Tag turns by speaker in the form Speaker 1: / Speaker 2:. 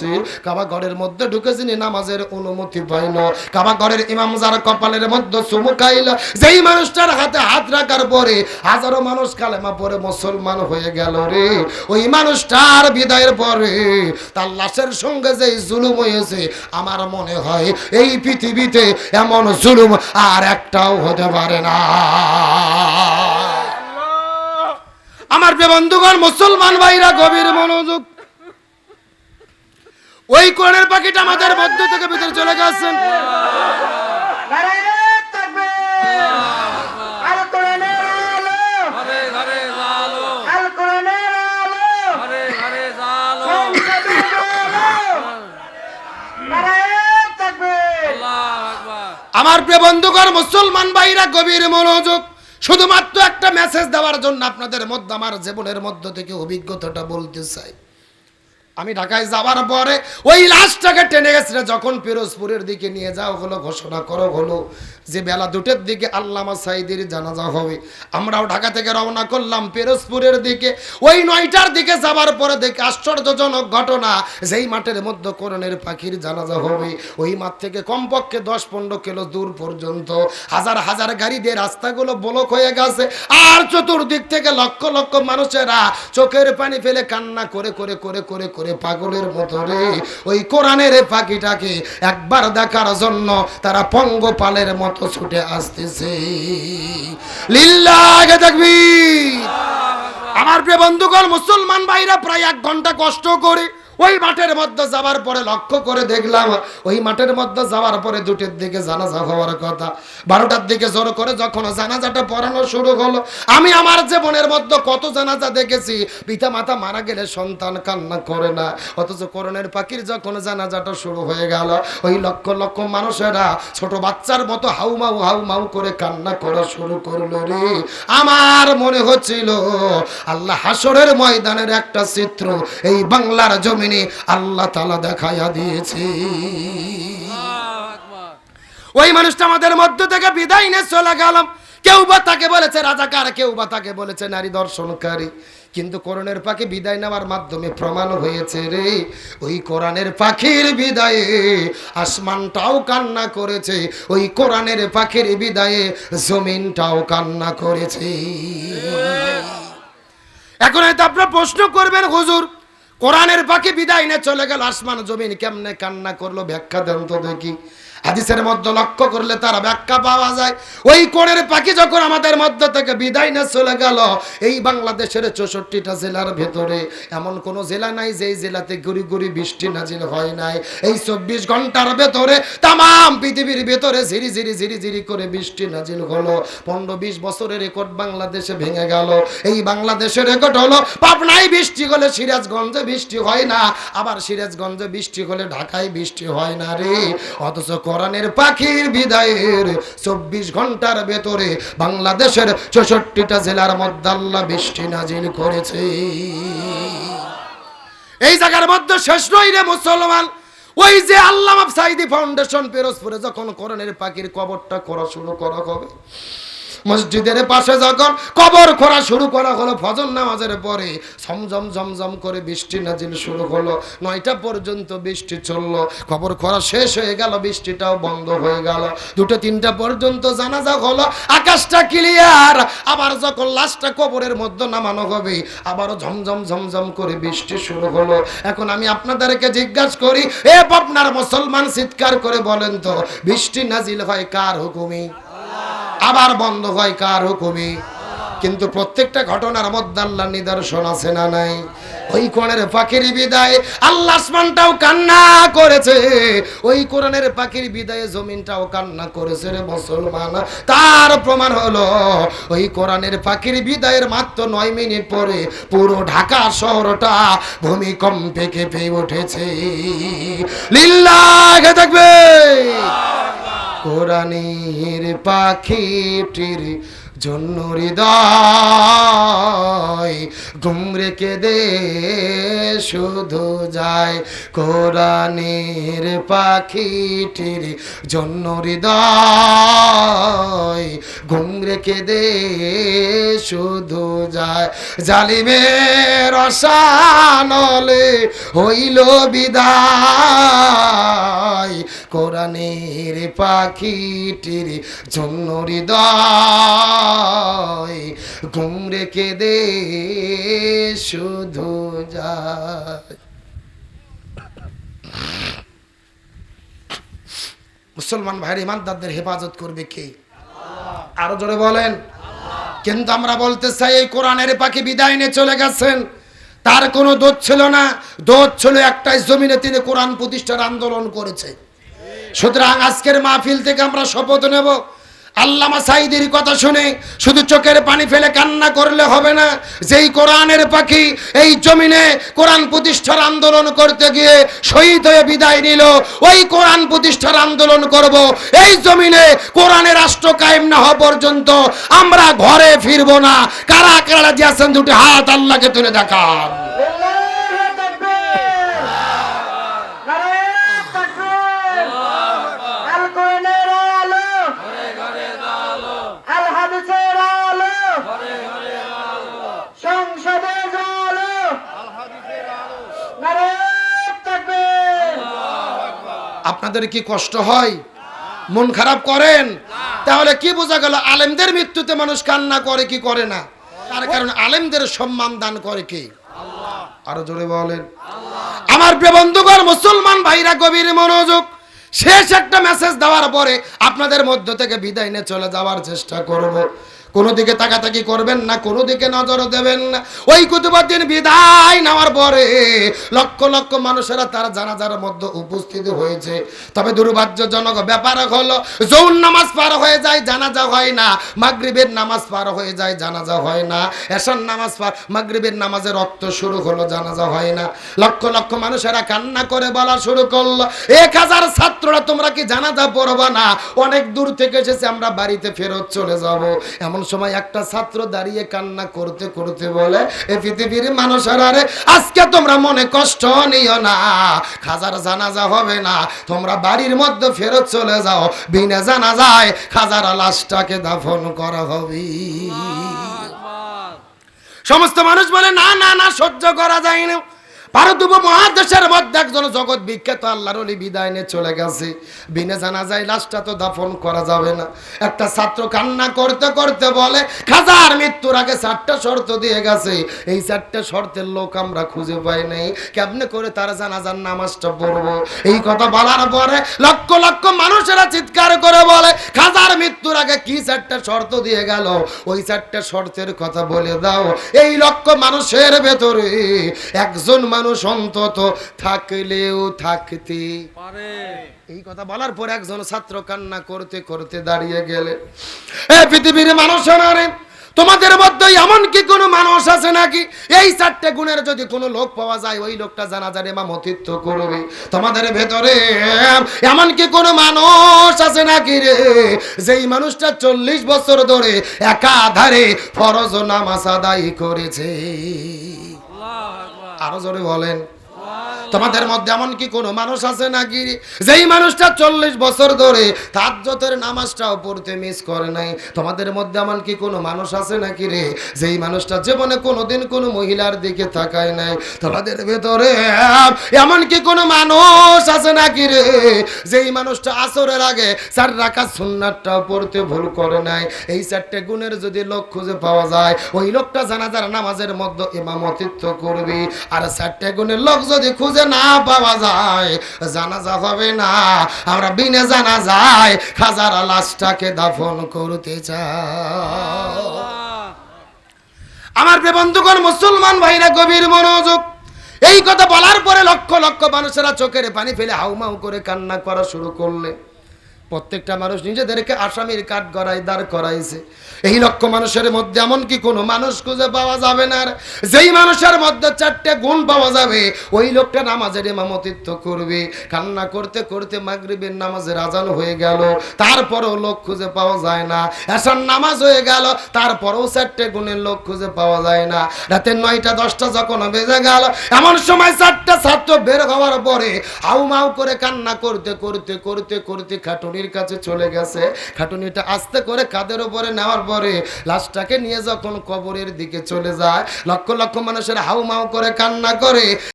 Speaker 1: ঢুকছি কাবা ঘরের মধ্যে ঢুকেছি নি নামাজের অনুমতি পাইল কাবা ঘরের ইমাম যার কপালের মধ্যে চুমু খাইল যেই মানুষটার হাতে হাত রাখার পরে হাজারো মানুষ কালেমা পরে মুসলমান হয়ে গেল রে। ওই মানুষটার বিদায়ের পরে তার লাশের সঙ্গে যেই জুলুম হয়েছে আমার মনে হয় এই পৃথিবীতে এমন জুলুম আর একটাও হতে পারে না। আমার বন্ধুগণ মুসলমান ভাইরা গভীর মনোযোগ ওই কোরআনের পাখিটা আমাদের মধ্য থেকে ভিতরে চলে গেছেন। আমার প্রিয় বন্ধুগণ, মুসলমান ভাইরা, গভীর মনোযোগ, শুধুমাত্র একটা মেসেজ দেওয়ার জন্য আপনাদের মধ্যে, আমার জীবনের মধ্য থেকে অভিজ্ঞতাটা বলতে চাই। আমি ঢাকায় যাবার পরে ওই লাশটাকে টেনে গেছিল যখন পিরোজপুরের দিকে নিয়ে যাও, হলো ঘোষণা করো, হলো যে বেলা দুটোর দিকে আল্লামা সাইদের জানাজা হবে। আমরাও ঢাকা থেকে রওনা করলাম পিরোজপুরের দিকে। ওই নয়টার দিকে যাবার পরে দেখে আশ্চর্যজনক ঘটনা, যেই মাঠের মধ্যে করণের পাখির জানাজা হবে। ওই মাঠ থেকে কমপক্ষে দশ পনেরো কিলো দূর পর্যন্ত। হাজার হাজার গাড়ি দিয়ে রাস্তাগুলো ব্লক হয়ে গেছে। আর চতুর্দিক থেকে লক্ষ লক্ষ মানুষেরা চোখের পানি ফেলে কান্না করে করে করে করে করে পাগলের মতো রে। ওই কোরআনের পাখিটাকে একবার দেখার জন্য তারা পঙ্গপালের মতো ছুটে আসতেছে। লিল্লাহে দেখবি আমার প্রিয় বন্ধুগণ মুসলমান ভাইরা প্রায় এক ঘণ্টা কষ্ট করে ওই মাঠের মধ্যে যাওয়ার পরে লক্ষ্য করে দেখলাম, ওই মাঠের মধ্যে যাওয়ার পরে দুটির দিকে জানাজা হওয়ার কথা। বারোটার দিকে জোর করে যখন জানাজাটা পড়ানো শুরু হলো, আমি আমার জীবনের মধ্যে কত জানাজা দেখেছি। পিতা মাতা মারা গেলে সন্তান কান্না করে না। অথচ করণের পাখির যখন জানাজাটা শুরু হয়ে গেল, ওই লক্ষ লক্ষ মানুষেরা ছোট বাচ্চার মতো হাউমাউ হাউমাউ করে কান্না করা শুরু করল রে। আমার মনে হচ্ছিল, আল্লাহ হাসরের ময়দানের একটা চিত্র, এই বাংলার জমিনে আল্লাহ তালা দেখাইয়া দিয়েছে। ওই মানুষটা আমাদের মধ্য থেকে বিদায় নিয়ে চলে গেলাম। কেউ বা তাকে বলেছে, রাজাকার কেউ বা তাকে বলেছে, নারী দর্শনকারী কিন্তু কোরআনের পাখি বিদায় নেওয়ার মাধ্যমে প্রমাণ হয়েছে রে, ওই কোরআনের পাখির বিদায়ে আসমানটাও কান্না করেছে, ওই কোরআনের পাখির বিদায়ে জমিনটাও কান্না করেছে। এখন হয়তো আপনারা প্রশ্ন করবেন, হুজুর কোরআনের পাখি বিদায় নিয়ে চলে গেল, আসমান জমিন কেমনে কান্না করল, ব্যাখ্যা দেন তো দেখি। হাদিসের মধ্যে লক্ষ্য করলে তারা ব্যাখ্যা পাওয়া যায়। ওই কোণের পাখি যখন আমাদের মধ্য থেকে বিদায় নিয়ে চলে গেল, এই বাংলাদেশের চৌষট্টিটা জেলার ভেতরে এমন কোন জেলা নাই যেই জেলাতে গুড়ি গুড়ি বৃষ্টি নাজিল হয় নাই। এই চব্বিশ ঘণ্টার ভেতরে তাম পৃথিবীর ভেতরে ঝিরি ঝিরি ঝিরি ঝিরি করে বৃষ্টি নাজিল হলো। পনেরো বিশ বছরের রেকর্ড বাংলাদেশে ভেঙে গেল। এই বাংলাদেশের রেকর্ড হলো, পাবনায় বৃষ্টি হলে সিরাজগঞ্জে বৃষ্টি হয় না, আবার সিরাজগঞ্জে বৃষ্টি হলে ঢাকায় বৃষ্টি হয় না রে। অথচ কোরআনের পাখির বিদায়ের চব্বিশ ঘণ্টার ভেতরে বাংলাদেশের চৌষট্টিটা জেলার মধ্যে আল্লাহ বৃষ্টি নাজিল করেছে। এই জায়গার মধ্যে শেষ নই রে মুসলমান। ওই যে আল্লাহ সাইদি ফাউন্ডেশন পিরোজপুরে যখন কোরআনের পাখির কবরটা করা শুরু করা হবে মসজিদের পাশে যখন কবর করা শুরু করা হলো, ফজর নামাজের পরে ঝমঝম ঝমঝম করে বৃষ্টি নাজিল শুরু হলো। নয়টা পর্যন্ত বৃষ্টি চলল। কবর করা শেষ হয়ে গেল, বৃষ্টিটাও বন্ধ হয়ে গেল। দুটো, তিনটা পর্যন্ত জানাজা হলো, আকাশটা ক্লিয়ার আবার যখন লাশটা কবরের মধ্যে নামানো হবে, আবারও ঝমঝম ঝমঝম করে বৃষ্টি শুরু হলো। এখন আমি আপনাদেরকে জিজ্ঞাসা করি, এ আপনার মুসলমান চিৎকার করে বলেন তো, বৃষ্টি নাজিল হয় কার হুকুমি? আবার বন্ধ হয় কার হুকুমে? কিন্তু প্রত্যেকটা ঘটনার মধ্যে আল্লাহ নিদর্শন আছে না নাই? ওই কোরআনের পাখির বিদায় আল্লাহ আসমানটাও কান্না করেছে। ওই কোরআনের পাখির বিদায়ে জমিনটাও কান্না করেছে রে মুসলমান। তার প্রমাণ হলো, ওই কোরআনের পাখির বিদায়ের মাত্র নয় মিনিট পরে পুরো ঢাকা শহরটা ভূমিকম্পে কেঁপে উঠেছে। লিল্লাহে থাকবে কোরআনের পাখিটির জন্য হৃদয় গুমরেকে দে, শুধু যায় কোরআনের পাখিটির জন্য হৃদয় গুমরেকে দে, শুধু যায়। জালিমের অসানলে হইল বিদায়। কোরআনের পাখিটির জন্য হৃদয় ঘুম রেখে দে, শুধু যায়। মুসলমান ভাইয়ের ইমানদারদের হেফাজত করবে কে? আরও জোরে বলেন। কিন্তু আমরা বলতে চাই, এই কোরআনের পাখি বিদায় নিয়ে চলে গেছেন। তার কোনো দোষ ছিল না। দোষ ছিল একটাই, জমিনে তিনি কোরআন প্রতিষ্ঠার আন্দোলন করেছে। সুতরাং আজকের মাহফিল থেকে আমরা শপথ নেব। আল্লামা সাইদের কথা শুনে শুধু চোখের পানি ফেলে কান্না করলে হবে না। যেই কোরআনের পাখি এই জমিনে কোরআন প্রতিষ্ঠার আন্দোলন করতে গিয়ে শহীদ হয়ে বিদায় নিল, ওই কোরআন প্রতিষ্ঠার আন্দোলন করব। এই জমিনে কোরআনের রাষ্ট্র কায়েম না হওয়া পর্যন্ত আমরা ঘরে ফিরবো না। কারা কারা যে আছেন দুটি হাত আল্লাহকে তুলে দেখান। আপনাদের কি কষ্ট হয়? মন খারাপ করেন? তাহলে কি বোঝা গেল, আলেমদের মৃত্যুতে মানুষ কান্না করে কি করে না? তার কারণ আলেমদের সম্মান দান করে কে? আরও জোরে বলেন। আমার বন্ধুগণ, মুসলমান ভাইরা, গভীর মনোযোগ। শেষ একটা মেসেজ দেওয়ার পরে আপনাদের মধ্য থেকে বিদায় নিয়ে চলে যাওয়ার চেষ্টা করব। কোনো দিকে তাকাতাকি করবেন না কোনো দিকে নজর দেবেন না। ওই কুতুবার দিন বিদায় নেওয়ার পরে লক্ষ লক্ষ মানুষেরা তার জানাজার মধ্যে উপস্থিত হয়েছে। তবে দুর্ভাগ্যজনক ব্যাপার হলো যৌন নামাজ পার হয়ে যায়, জানাজা হয় না। মাগরিবের নামাজ পার হয়ে যায়, জানাজা হয় না। এসান নামাজ পার, মাগরিবের নামাজের রক্ত শুরু হলো, জানাজা হয় না। লক্ষ লক্ষ মানুষেরা কান্না করে বলা শুরু করল, এক হাজার ছাত্ররা তোমরা কি জানাজা পড়বা না? অনেক দূর থেকে এসেছে, আমরা বাড়িতে ফেরত চলে যাব। এমন সময় একটা ছাত্র দাঁড়িয়ে কান্না করতে করতে বলে এ পৃথিবীর মানুষেরা রে আজকে তোমরা মনে কষ্ট নিও না। খাজার জানাজা হবে না। তোমরা বাড়ির মধ্যে ফেরত চলে যাও। বিনা জানা যায় খাজার লাশটাকে দাফন করা হবে। সমস্ত মানুষ বলে না না না সহ্য করা যায় না ভারত উপমহাদেশের মধ্যে একজন জগৎ বিখ্যাত আল্লাহর অলি বিদায় নিয়ে চলে গেছে। বিনে জানা যায় লাশটা তো দাফন করা যাবে না। একটা ছাত্র কান্না করতে করতে বলে, খাজার মৃত্যুর আগে চারটা শর্ত দিয়ে গেছে। এই চারটা শর্তের লোক আমরা খুঁজে পাই নাই। কেমনে করে তারা জানাজার নামাজটা পড়ব? এই কথা বলার পরে লক্ষ লক্ষ মানুষেরা চিৎকার করে বলে, খাজার মৃত্যুর আগে কি চারটা শর্ত দিয়ে গেল? ওই চারটা শর্তের কথা বলে দাও। এই লক্ষ মানুষের ভেতরে একজন মানুষ অন্তত থাকলেও থাকতে।
Speaker 2: পারে।
Speaker 1: এই কথা বলার পর একজন ছাত্র কান্না করতে করতে দাঁড়িয়ে গেলে এ পৃথিবীর মানুষেরা রে তোমাদের মধ্যে এমন কি কোনো মানুষ আছে নাকি? এই চারটে গুণের যদি কোনো লোক পাওয়া যায় ওই লোকটা জানা জানে মামতিত্ব করবে। তোমাদের ভেতরে এমন কি কোনো মানুষ আছে নাকি রে যেই মানুষটা চল্লিশ বছর ধরে একাধারে ফরজ নামাজ আদায় করেছে? আরও জোরে বলেন। তোমাদের মধ্যে এমন কি কোনো মানুষ আছে নাকি? যেই মানুষটা চল্লিশ বছর ধরে তাজ্জতের নামাজটাও পড়তে মিস করে নাই। তোমাদের মধ্যে এমন কি কোনো মানুষ আছে নাকি রে? যেই মানুষটা জীবনে কোনোদিন কোনো মহিলার দিকে তাকায় নাই। তোমাদের ভেতরে এমন কি কোনো মানুষ আছে নাকি রে? যেই মানুষটা আসরের আগে চার রাখা সুন্নাতটাও পড়তে ভুল করে নাই। এই চারটে গুণের যদি লোক খুঁজে পাওয়া যায়, ওই লোকটা জানাজার নামাজের মধ্যে ইমামতিত্ব করবি। আর চারটে গুণের লোক যদি খুঁজে না পাওয়া যায়, জানাজা হবে না। আমরা বিনে জানা যায় খাজার লাশটাকে দাফন করতে চাই। আমার বন্ধুগণ, মুসলমান ভাইরা, গভীর মনোযোগ। এই কথা বলার পরে লক্ষ লক্ষ মানুষেরা চোখের পানি ফেলে হাউমাউ করে কান্না করা শুরু করলে। প্রত্যেকটা মানুষ নিজেদেরকে আসামির কাঠ গড়াই দাঁড় করাইছে। এই লক্ষ মানুষের মধ্যে এমন কি কোনো মানুষ খুঁজে পাওয়া যাবে না যেই মানুষের মধ্যে চারটে গুণ পাওয়া যাবে, ওই লোকটা নামাজের ইমামতিত্ব করবে। কান্না করতে করতে মাগরিবের নামাজের আজান হয়ে গেল। তারপরেও লোক খুঁজে পাওয়া যায় না। এসার নামাজ হয়ে গেল, তারপরেও চারটে গুণের লোক খুঁজে পাওয়া যায় না। রাতের নয়টা, দশটা যখন বেজে গেল, এমন সময় চারটা ছাত্র বের হওয়ার পরে হাউ করে কান্না করতে করতে করতে করতে খাটুনির কাছে চলে গেছে। খাটুনিটা আস্তে করে কাদের উপরে নেওয়ার পরে লাশটাকে নিয়ে যখন কবরের দিকে চলে যায়, লক্ষ লক্ষ মানুষের হাউ মাউ করে কান্না করে।